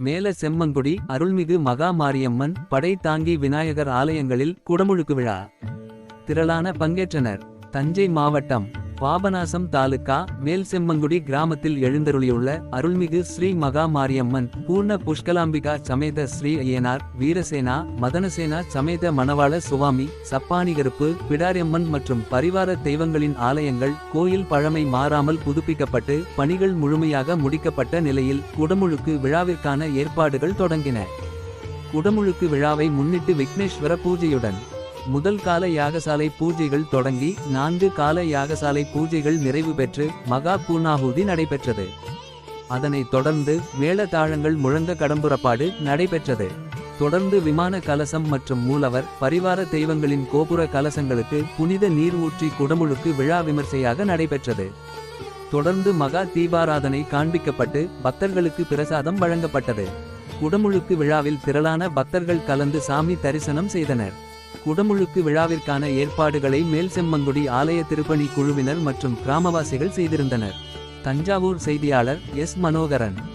மேல செம்மங்குடி அருள்மிகு மகா மாரியம்மன் படை தாங்கி விநாயகர் ஆலயங்களில் குடமுழுக்கு விழா. திரளான பங்கேற்றனர். தஞ்சை மாவட்டம் பாபநாசம் தாலுகா மேல்செம்மங்குடி கிராமத்தில் எழுந்தருளியுள்ள அருள்மிகு ஸ்ரீ மகா மாரியம்மன் பூர்ண புஷ்கலாம்பிகா சமேத ஸ்ரீ ஐயனார் வீரசேனா மதனசேனா சமேத மணவாள சுவாமி சப்பானிகருப்பு பிடாரியம்மன் மற்றும் பரிவார தெய்வங்களின் ஆலயங்கள் கோயில் பழமை மாறாமல் புதுப்பிக்கப்பட்டு பணிகள் முழுமையாக முடிக்கப்பட்ட நிலையில் குடமுழுக்கு விழாவிற்கான ஏற்பாடுகள் தொடங்கின. குடமுழுக்கு விழாவை முன்னிட்டு விக்னேஸ்வர பூஜையுடன் முதல் கால யாகசாலை பூஜைகள் தொடங்கி நான்கு கால யாகசாலை பூஜைகள் நிறைவு பெற்று மகா பூர்ணாகுதி நடைபெற்றது. அதனைத் தொடர்ந்து மேளதாளங்கள் முழங்க கடம்புறப்பாடு நடைபெற்றது. தொடர்ந்து விமான கலசம் மற்றும் மூலவர் பரிவார தெய்வங்களின் கோபுர கலசங்களுக்கு புனித நீர் ஊற்றி குடமுழுக்கு விழா விமர்சையாக நடைபெற்றது. தொடர்ந்து மகா தீபாராதனை காண்பிக்கப்பட்டு பக்தர்களுக்கு பிரசாதம் வழங்கப்பட்டது. குடமுழுக்கு விழாவில் திரளான பக்தர்கள் கலந்து சாமி தரிசனம் செய்தனர். குடமுழுக்கு விழாவிற்கான ஏற்பாடுகளை மேல் செம்மங்குடி ஆலய திருப்பணி குழுவினர் மற்றும் கிராமவாசிகள் செய்திருந்தனர். தஞ்சாவூர் செய்தியாளர் எஸ். மனோகரன்.